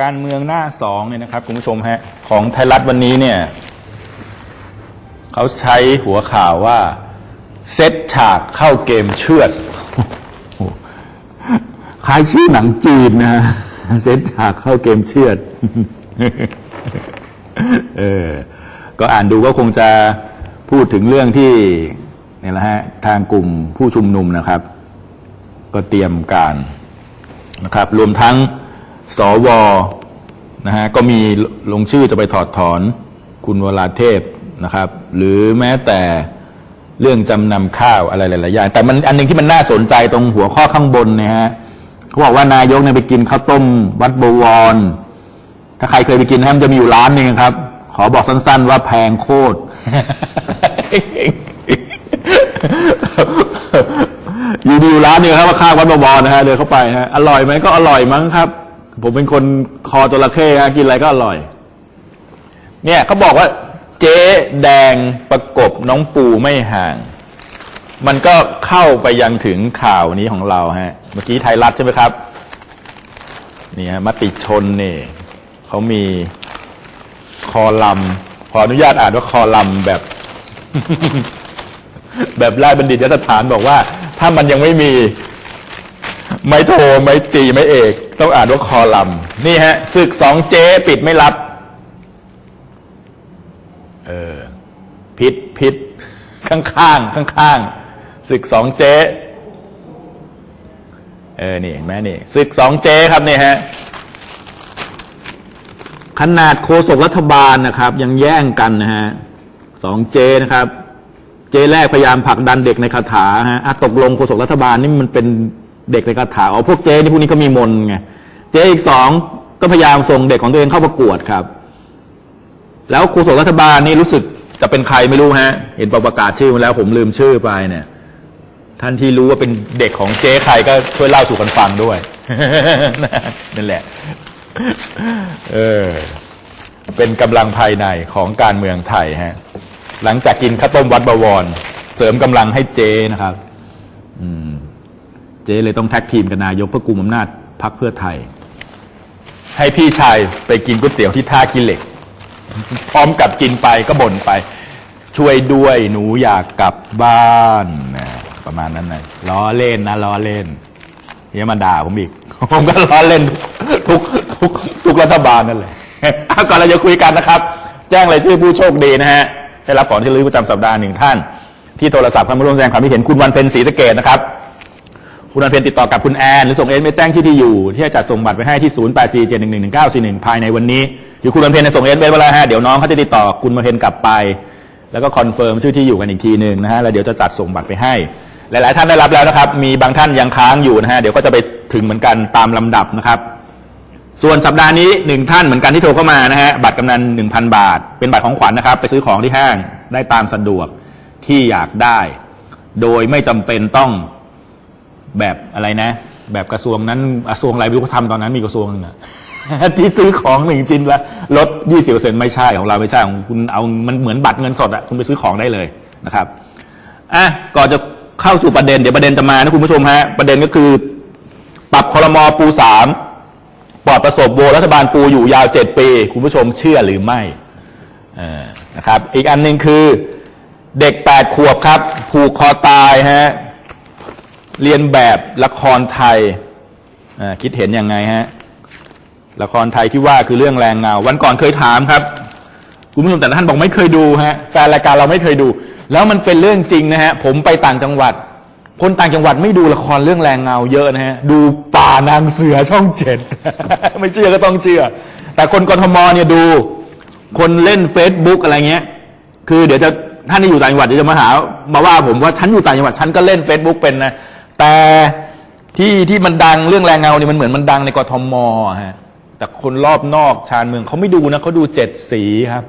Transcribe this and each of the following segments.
การเมืองหน้าสองเนี่ยนะครับคุณผู้ชมฮะของไทยรัฐวันนี้เนี่ยเขาใช้หัวข่าวว่า เซตฉากเข้าเกมเชือดคล้ายชื่อหนังจีนนะเซตฉากเข้าเกมเชือดเออก็อ่านดูก็คงจะพูดถึงเรื่องที่เนี่ยแหละฮะทางกลุ่มผู้ชุมนุมนะครับ ก็เตรียมการนะครับ รวมทั้ง สวนะฮะก็มีลงชื่อจะไปถอดถอนคุณวราเทพนะครับ หรือแม้แต่เรื่องจำนำข้าวอะไรหลายๆอย่าง แต่มันอันหนึงที่มันน่าสนใจตรงหัวข้อข้างบนนี่ยฮะเขาบอกว่านายกเนี่ยไปกินข้าวต้ม วัดบวร ถ้าใครเคยไปกินนะมันจะมีอยู่ร้านหนึ่งครับ ขอบอกสั้น ๆ ว่าแพงโคตรอยู่ดีอยู่ร้านนึงครับว่าข้างวัดบวรนะฮะเดินเข้าไปฮะอร่อยไหมก็อร่อยมั้งครับ ผมเป็นคนคอจระเข้ฮะกินอะไรก็อร่อย เนี่ยเขาบอกว่า เจ๊แดงประกบน้องปูไม่ห่าง มันก็เข้าไปยังถึงข่าวนี้ของเราฮะ เมื่อกี้ไทยรัฐใช่ไหมครับ นี่ฮะมติชนเนี่ยเขามีคอลัมขออนุญาตอ่านว่าคอลัมแบบ แบบราชบัณฑิตยสถานบอกว่า ถ้ามันยังไม่มี ไม่โทรไม่ตีไม่เอก ต้องอ่านว่าคอลัมน์นี่ฮะศึกสองเจ๊ปิดไม่รับ เออพิษพิษข้างข้างข้างข้างศึกสองเจ๊เออนี่เห็นไหมนี่ศึกสองเจ๊ครับนี่ฮะขนาดโฆษกรัฐบาลนะครับ ยังแย่งกันนะฮะสองเจนะครับ เจแรกพยายามผลักดันเด็กในคาถาฮะะตกลงโฆษกรัฐบาลนี่มันเป็นเด็กในคาถาอ๋อพวกเจนี่พวกนี้เขามีมนไง เจอีกสองก็พยายามส่งเด็กของตัวเองเข้าประกวดครับ แล้วโฆษกรัฐบาลนี่รู้สึกจะเป็นใครไม่รู้ฮะ เห็นประกาศชื่อมาแล้วผมลืมชื่อไปเนี่ย ท่านที่รู้ว่าเป็นเด็กของเจ๊ใครก็ช่วยเล่าสู่กันฟังด้วยนั่นแหละ เออ เป็นกำลังภายในของการเมืองไทยฮะ หลังจากกินข้าวต้มวัดบวร เสริมกำลังให้เจ๊นะครับ อืม เจเลยต้องแท็กทีมกับนายกเพื่อกุมอำนาจพรรคเพื่อไทย ให้พี่ชายไปกินก๋วยเตี๋ยวที่ท่าขี้เหล็ก พร้อมกับกินไปก็บ่นไป ช่วยด้วยหนูอยากกลับบ้านนะประมาณนั้นนะล้อเล่นนะล้อเล่นเฮียมาด่าผมอีก ผมก็ล้อเล่นทุกทุกทุกรัฐบาลนั่นแหละก่อนเราจะคุยกันนะครับ แจ้งรายชื่อผู้โชคดีนะฮะได้รับของที่ระลึกประจำสัปดาห์หนึ่งท่าน ที่โทรศัพท์เข้ามาร่วมแสดงความคิดเห็นคุณวันเพ็ญศรีสะเกดนะครับ คุณวันเพ็ญติดต่อกับคุณแอนหรือส่งเอสไม่แจ้งที่ที่อยู่ ที่จะจัดส่งบัตรไปให้ที่ 0 8 4 7 1 1 1 9 4 1 ภายในวันนี้หรือคุณวันเพ็ญจะส่งเอสไปแล้วฮะเดี๋ยวน้องเขาจะติดต่อคุณวันเพ็ญกลับไป แล้วก็คอนเฟิร์มชื่อที่อยู่กันอีกทีหนึ่งนะฮะแล้วเดี๋ยวจะจัดส่งบัตรไปให้ หลาย ๆ ท่านได้รับแล้วนะครับ มีบางท่านยังค้างอยู่นะฮะเดี๋ยวก็จะไปถึงเหมือนกันตามลำดับนะครับ ส่วนสัปดาห์นี้หนึ่งท่านเหมือนกันที่โทรเข้ามานะฮะบัตรกำนันหนึ่งพันบาท เป็นบัตรของขวัญนะครับ ไปซื้อของที่ห้างได้ตามสะดวกที่อยากได้ โดยไม่จำเป็นต้อง แบบอะไรนะ แบบกระทรวงนั้นกระทรวงอะไรไม่รู้เขาทำตอนนั้นมีกระทรวงนึงอะที่ซื้อของหนึ่งชิ้นละลดยี่สิบเปอร์เซ็นไม่ใช่ของเราไม่ใช่ของคุณเอามันเหมือนบัตรเงินสดอะคุณไปซื้อของได้เลยนะครับอะก่อนจะเข้าสู่ประเด็นเดี๋ยวประเด็นจะมานะคุณผู้ชมฮะประเด็นก็คือ ปรับคอรมอปูสามปลอดประสบโบรัฐบาลปูอยู่ยาวเจ็ดปี คุณผู้ชมเชื่อหรือไม่เออนะครับ อีกอันหนึ่งคือเด็กแปดขวบครับ ผูกคอตายฮะ เรียนแบบละครไทยคิดเห็นยังไงฮะละครไทยที่ว่าคือเรื่องแรงเงา วันก่อนเคยถามครับคุณผู้ชมแต่ท่านบอกไม่เคยดูฮะแฟนรายการเราไม่เคยดู แล้วมันเป็นเรื่องจริงนะฮะ ผมไปต่างจังหวัด คนต่างจังหวัดไม่ดูละครเรื่องแรงเงาเยอะนะฮะ ดูป่านางเสือช่องเจ็ดไม่เชื่อก็ต้องเชื่อ แต่คนกรทมเนี่ยดู คนเล่นเฟซบุ๊กอะไรเงี้ย คือเดี๋ยวจะท่านที่อยู่ต่างจังหวัดเดี๋ยวจะมาหา มาว่าผมว่าฉันอยู่ต่างจังหวัดฉันก็เล่นเฟซบุ๊กเป็นนะ แต่ที่ที่มันดังเรื่องแรงเงาเนี่ยมันเหมือนมันดังในกทมฮะแต่คนรอบนอกชานเมืองเขาไม่ดูนะเขาดูเจ็ดสีครับ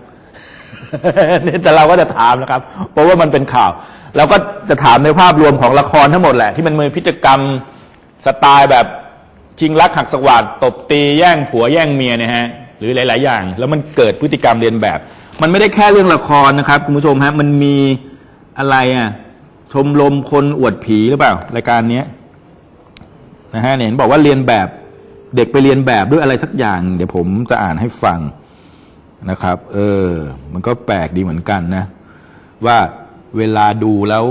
แต่เราก็จะถามนะครับ เพราะว่ามันเป็นข่าวเราก็จะถามในภาพรวมของละครทั้งหมดแหละ ที่มันมีพิจกรรมสไตล์แบบชิงรักหักสวัสดตบตีแย่งผัวแย่งเมียเนี่ยฮะหรือหลาย ๆ อย่าง แล้วมันเกิดพฤติกรรมเรียนแบบ มันไม่ได้แค่เรื่องละครนะครับคุณผู้ชมฮะมันมีอะไรอะ ชมรมคนอวดผีหรือเปล่ารายการเนี้ยนะฮะเนี่ยเห็นบอกว่าเรียนแบบเด็กไปเรียนแบบด้วยอะไรสักอย่าง เดี๋ยวผมจะอ่านให้ฟังนะครับ เออ มันก็แปลกดีเหมือนกันนะ ว่าเวลาดูแล้ว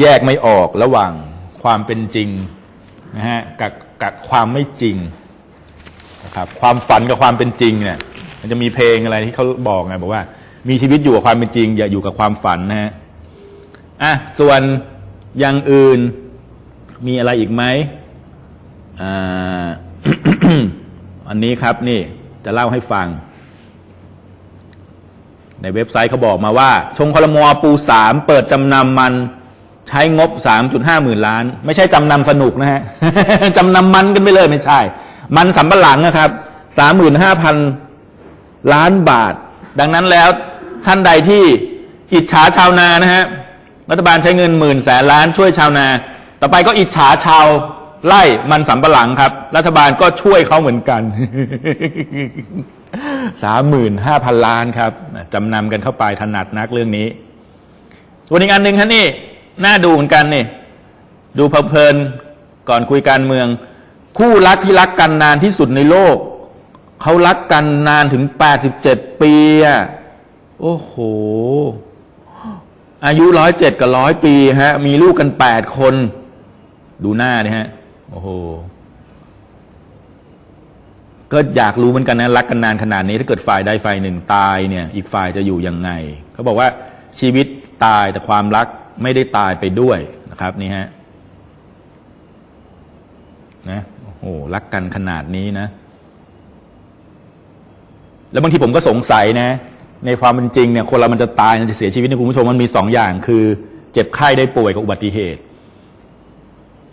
แยกไม่ออกระหว่างความเป็นจริงนะฮะกับกับความไม่จริงนะครับความฝันกับความเป็นจริงเนี่ยมันจะมีเพลงอะไรที่เขาบอกไงบอกว่า มีชีวิตอยู่กับความเป็นจริง อย่าอยู่กับความฝันนะฮะ อะส่วนอย่างอื่นมีอะไรอีกไหมอ่าอันนี้ครับนี่จะเล่าให้ฟัง ในเว็บไซต์เขาบอกมาว่า ชงคอลมอปูสามเปิดจำนำมันใช้งบสามจุดห้าหมื่นล้าน ไม่ใช่จำนำสนุกนะฮะจำนำมันกันไปเลยไม่ใช่ มันสำปะหลังนะครับสามหมื่นห้าพันล้านบาท ดังนั้นแล้วท่านใดที่อิจฉาชาวนานะฮะ รัฐบาลใช้เงินหมื่นแสนล้านช่วยชาวนา ต่อไปก็อิจฉาชาวไร่มันสำปะหลังครับ รัฐบาลก็ช่วยเขาเหมือนกันสามหมื่นห้าพันล้านครับจำนำกันเข้าไปถนัดนักเรื่องนี้ส่วนอีกอันหนึ่งฮะนี่น่าดูเหมือนกันนี่ ดูเพลินก่อนคุยการเมือง คู่รักที่รักกันนานที่สุดในโลกเขารักกันนานถึงแปดสิบเจ็ดปีอะโอ้โห อายุร้อยเจ็ดกับร้อยปีฮะ มีลูกกันแปดคน ดูหน้าเนี่ยฮะ โอ้โห ก็อยากรู้เหมือนกันนะรักกันนานขนาดนี้ ถ้าเกิดฝ่ายใดฝ่ายหนึ่งตายเนี่ย อีกฝ่ายจะอยู่ยังไงเขาบอกว่าชีวิตตายแต่ความรักไม่ได้ตายไปด้วยนะครับ นี่ฮะนะโอ้โหรักกันขนาดนี้นะ แล้วบางทีผมก็สงสัยนะ ในความเป็นจริงเนี่ยคนเรามันจะตายมันจะเสียชีวิตเนี่ยคุณผู้ชมมันมีสองอย่าง คือ เจ็บไข้ได้ป่วยกับอุบัติเหตุ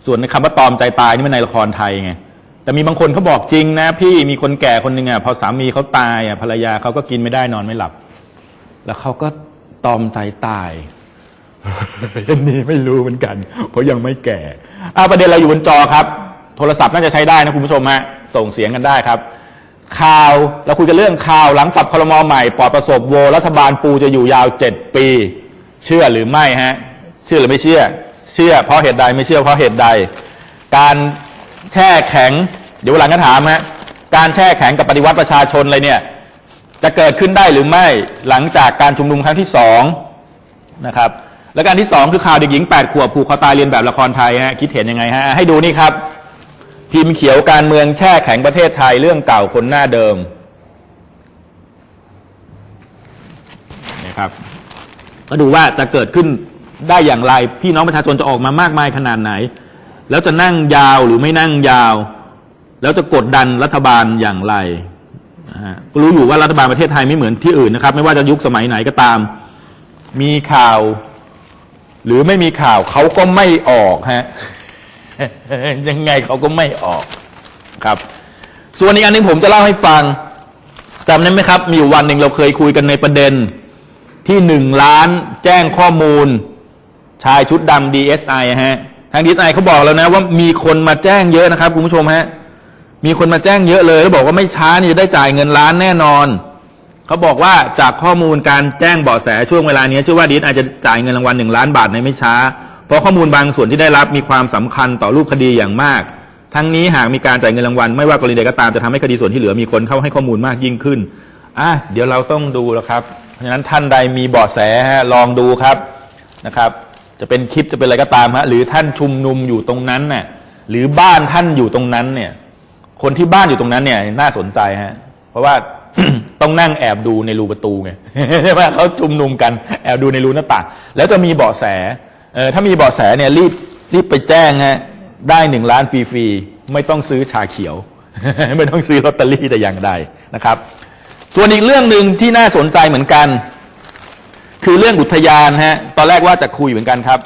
ส่วนในคำว่าตอมใจตายนี่มันในละครไทยไงแต่มีบางคนเขาบอกจริงนะ พี่มีคนแก่คนหนึ่งอะพอสามีเขาตายอะภรรยาเขาก็กินไม่ได้นอนไม่หลับ แล้วเขาก็ตอมใจตายอันนี้ไม่รู้เหมือนกัน เพราะยังไม่แก่อ่าประเด็นเราอยู่บนจอครับ โทรศัพท์น่าจะใช้ได้นะคุณผู้ชมฮะส่งเสียงกันได้ครับ ข่าวเราคุยกันเรื่องข่าวหลังปรับคลมอใหม่ปลอดประสบโวรัฐบาลปูจะอยู่ยาวเจ็ดปี เชื่อหรือไม่ฮะ เชื่อหรือไม่เชื่อ เชื่อเพราะเหตุใดไม่เชื่อเพราะเหตุใด การแช่แข็ง เดี๋ยวหลังก็ถามฮะการแช่แข็งกับปฏิวัติประชาชนอะไรเนี่ย จะเกิดขึ้นได้หรือไม่หลังจากการชุมนุมครั้งที่สองนะครับ และการที่สองคือข่าวเด็กหญิงแปดขวบผูกคอตายเรียนแบบละครไทยฮะคิดเห็นยังไงฮะให้ดูนี่ครับ พิมพ์เขียวการเมืองแช่แข็งประเทศไทยเรื่องเก่าคนหน้าเดิมนะครับก็ดูว่าจะเกิดขึ้นได้อย่างไร พี่น้องประชาชนจะออกมามากมายขนาดไหน แล้วจะนั่งยาวหรือไม่นั่งยาว แล้วจะกดดันรัฐบาลอย่างไรก็รู้อยู่ว่ารัฐบาลประเทศไทยไม่เหมือนที่อื่นนะครับ ไม่ว่าจะยุคสมัยไหนก็ตาม มีข่าว หรือไม่มีข่าวเขาก็ไม่ออกฮะ ยังไงเขาก็ไม่ออกครับ ส่วนอีกอันหนึงผมจะเล่าให้ฟังจำได้ไหมครับ มีวันหนึ่งเราเคยคุยกันในประเด็น ที่หนึ่งล้านแจ้งข้อมูล ชายชุดดำ DSI ฮะ ทาง DSI เขาบอกแล้วนะ ว่ามีคนมาแจ้งเยอะนะครับคุณผู้ชมฮะ มีคนมาแจ้งเยอะเลยแล้วบอกว่าไม่ช้านี่จะได้จ่ายเงินล้านแน่นอน เขาบอกว่าจากข้อมูลการแจ้งเบาะแสช่วงเวลานี้เชื่อว่าดีอาจจะจ่ายเงินรางวัลหนึ่งล้านบาทในไม่ช้า เพราะข้อมูลบางส่วนที่ได้รับมีความสำคัญต่อรูปคดีอย่างมาก ทั้งนี้หากมีการจ่ายเงินรางวัลไม่ว่ากรณีใดก็ตามจะทำให้คดีส่วนที่เหลือมีคนเข้าให้ข้อมูลมากยิ่งขึ้นอะเดี๋ยวเราต้องดูแล้วครับเพราะฉะนั้นท่านใดมีเบาะแสฮะลองดูครับนะครับ จะเป็นคลิปจะเป็นอะไรก็ตามฮะหรือท่านชุมนุมอยู่ตรงนั้นน่ะหรือบ้านท่านอยู่ตรงนั้นเนี่ย คนที่บ้านอยู่ตรงนั้นเนี่ย น่าสนใจฮะ เพราะว่าต้องนั่งแอบดูในรูประตูไงใช่ไหมเขาชุมนุมกันแอบดูในรูหน้าต่างแล้วจะมีเบาะแส เออถ้ามีเบาะแสเนี่ยรีบรีบไปแจ้งฮะได้หนึ่งล้านฟรีๆไม่ต้องซื้อชาเขียว ไม่ต้องซื้อลอตเตอรี่แต่อย่างใดนะครับ ส่วนอีกเรื่องหนึ่งที่น่าสนใจเหมือนกัน คือเรื่องอุทยานฮะตอนแรกว่าจะคุยเหมือนกันครับ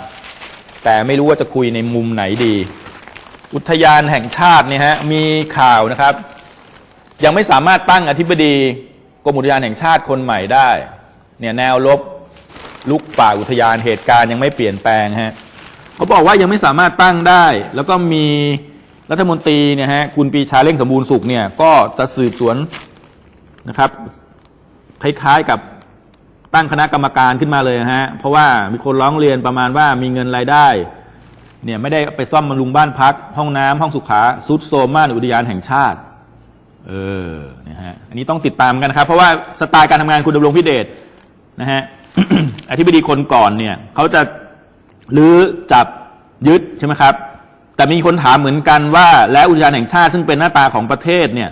แต่ไม่รู้ว่าจะคุยในมุมไหนดี อุทยานแห่งชาติเนี่ยฮะมีข่าวนะครับ ยังไม่สามารถตั้งอธิบดีกรมอุทยานแห่งชาติคนใหม่ได้ เนี่ยแนวลบ ลุกป่าอุทยานเหตุการณ์ยังไม่เปลี่ยนแปลงฮะเขาบอกว่ายังไม่สามารถตั้งได้ แล้วก็มีรัฐมนตรีเนี่ยฮะคุณปีชาเร่งสมบูรณ์สุขเนี่ย ก็จะสืบสวนนะครับคล้ายๆกับตั้งคณะกรรมการขึ้นมาเลยฮะ เพราะว่ามีคนร้องเรียนประมาณว่ามีเงินรายได้ เนี่ยไม่ได้ไปซ่อมบำรุงบ้านพัก ห้องน้ำห้องสุขาซุดโซมมานอุทยานแห่งชาติ เออนะฮะอันนี้ต้องติดตามกันนะครับ เพราะว่าสไตล์การทำงานคุณดำรงพิเดชนะฮะ อธิบดีคนก่อนเนี่ยเขาจะรื้อจับยึดใช่ไหมครับ แต่มีคนถามเหมือนกันว่า และอุทยานแห่งชาติซึ่งเป็นหน้าตาของประเทศเนี่ย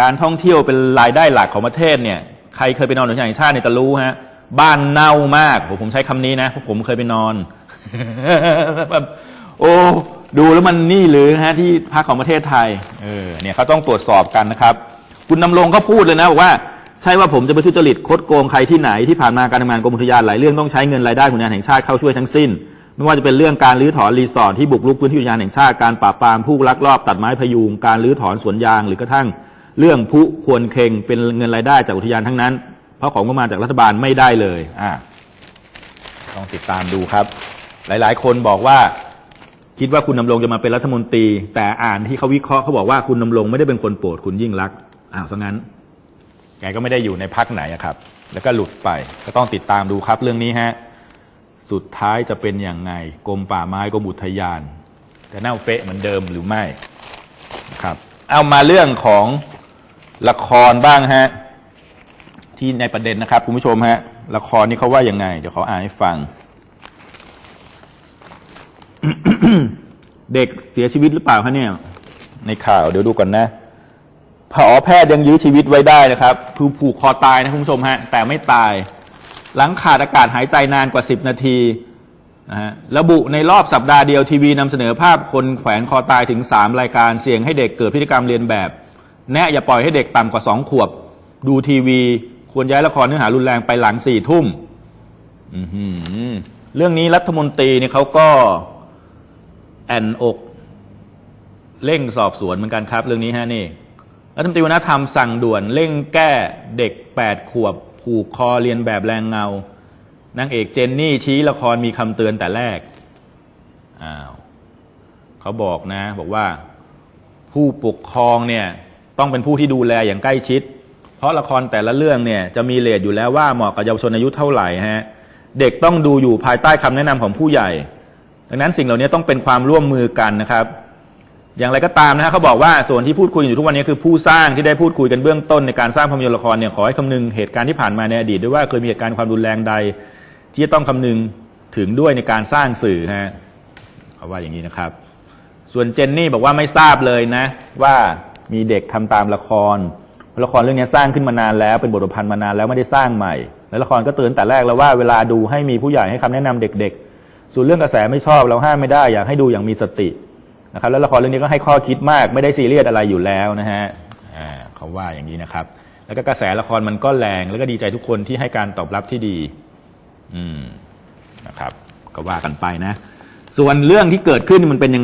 การท่องเที่ยวเป็นรายได้หลักของประเทศเนี่ย ใครเคยไปนอนอุทยานแห่งชาติเนี่ยจะรู้ฮะ บ้านเน่ามากผมผมใช้คำนี้นะเพราะผมเคยไปนอนแบบโอ้ดูแล้วมันนี่หรือฮะที่พักของประเทศไทยเออเนี่ยเขาต้องตรวจสอบกันนะครับ คุณนำรงก็พูดเลยนะบอกว่า ใช่ว่าผมจะไปทุจริตคดโกงใครที่ไหนที่ผ่านมาการทำงานกรมอุทยานหลายเรื่องต้องใช้เงินรายได้ของอุทยานแห่งชาติเข้าช่วยทั้งสิ้น ไม่ว่าจะเป็นเรื่องการรื้อถอนรีสอร์ทที่บุกรุกพื้นที่อุทยานแห่งชาติการปราบปรามผู้ลักลอบตัดไม้พยุงการรื้อถอนสวนยางหรือกระทั่งเรื่องผู้ควรเคงเป็นเงินรายได้จากอุทยานทั้งนั้น เพราะของงบประมาณจากรัฐบาลไม่ได้เลยอ่าต้องติดตามดูครับ หลาย ๆ คนบอกว่าคิดว่าคุณดำรงจะมาเป็นรัฐมนตรี แต่อ่านที่เขาวิเคราะห์เขาบอกว่าคุณดำรงไม่ได้เป็นคนโปรดคุณยิ่งรักอ้าวซะงั้น กก็ไม่ได้อยู่ในพักไหนครับ แล้วก็หลุดไป ก็ต้องติดตามดูครับเรื่องนี้ฮะ สุดท้ายจะเป็นอย่างไง กรมป่าไม้กรมอุทยานจะเน่าเฟะเหมือนเดิมหรือไม่นะครับ เอามาเรื่องของละครบ้างฮะ ที่ในประเด็นนะครับคุณผู้ชมฮะ ละครนี่เขาว่ายังไง เดี๋ยวเขาอ่านให้ฟัง เด็กเสียชีวิตหรือเปล่าคะเนี่ย ในข่าวเดี๋ยวดูก่อนนะ ผอแพทย์ยังยื้อชีวิตไว้ได้นะครับคือผูกคอตายนะคุณผู้ชมฮะแต่ไม่ตาย หลังขาดอากาศหายใจนานกว่า 10 นาทีนะฮะระบุในรอบสัปดาห์เดียวทีวีนำเสนอภาพคนแขวนคอตายถึง 3 รายการเสี่ยงให้เด็กเกิดพฤติกรรมเรียนแบบ แนะอย่าปล่อยให้เด็กต่ำกว่า 2 ขวบ ดูทีวีควรย้ายละครเนื้อหารุนแรงไปหลังสี่ทุ่มเรื่องนี้รัฐมนตรีเนี่ยเขาก็แอนอกเร่งสอบสวนเหมือนกันครับ เรื่องนี้ฮะนี่ รัฐมนตรีวัฒนธรรมสั่งด่วนเร่งแก้เด็กแปดขวบ ผูกคอเรียนแบบแรงเงานางเอกเจนนี่ชี้ละครมีคำเตือนแต่แรกอ้าวเขาบอกนะ บอกว่าผู้ปกครองเนี่ยต้องเป็นผู้ที่ดูแลอย่างใกล้ชิด เพราะละครแต่ละเรื่องเนี่ยจะมีเลทอยู่แล้วว่าเหมาะกับเยาวชนอายุเท่าไหร่ฮะเด็กต้องดูอยู่ภายใต้คำแนะนำของผู้ใหญ่ ดังนั้นสิ่งเหล่านี้ต้องเป็นความร่วมมือกันนะครับ อย่างไรก็ตามนะฮะเขาบอกว่าส่วนที่พูดคุยอยู่ทุกวันนี้คือผู้สร้างที่ได้พูดคุยกันเบื้องต้นในการสร้างภาพยนตร์ละครเนี่ยขอให้คำนึงเหตุการณ์ที่ผ่านมาในอดีตด้วยว่าเคยมีเหตุการณ์ความรุนแรงใด ที่จะต้องคำนึงถึงด้วยในการสร้างสื่อฮะเขาว่าอย่างนี้นะครับ ส่วนเจนนี่บอกว่าไม่ทราบเลยนะ ว่ามีเด็กทำตามละครละครเรื่องนี้สร้างขึ้นมานานแล้วเป็นบทประพันธ์มานานแล้วไม่ได้สร้างใหม่ และละครก็เตือนแต่แรกแล้วว่าเวลาดูให้มีผู้ใหญ่ให้คำแนะนำเด็ก ๆ ส่วนเรื่องกระแสไม่ชอบเราห้ามไม่ได้อยากให้ดูอย่างมีสติ นะครับ แล้วละครเรื่องนี้ก็ให้ข้อคิดมากไม่ได้ซีเรียสอะไรอยู่แล้วนะฮะอ่าเขาว่าอย่างนี้นะครับ แล้วก็กระแสละครมันก็แรง แล้วก็ดีใจทุกคนที่ให้การตอบรับที่ดี อืมนะครับ ก็ว่ากันไปนะ ส่วนเรื่องที่เกิดขึ้นมันเป็นยังไง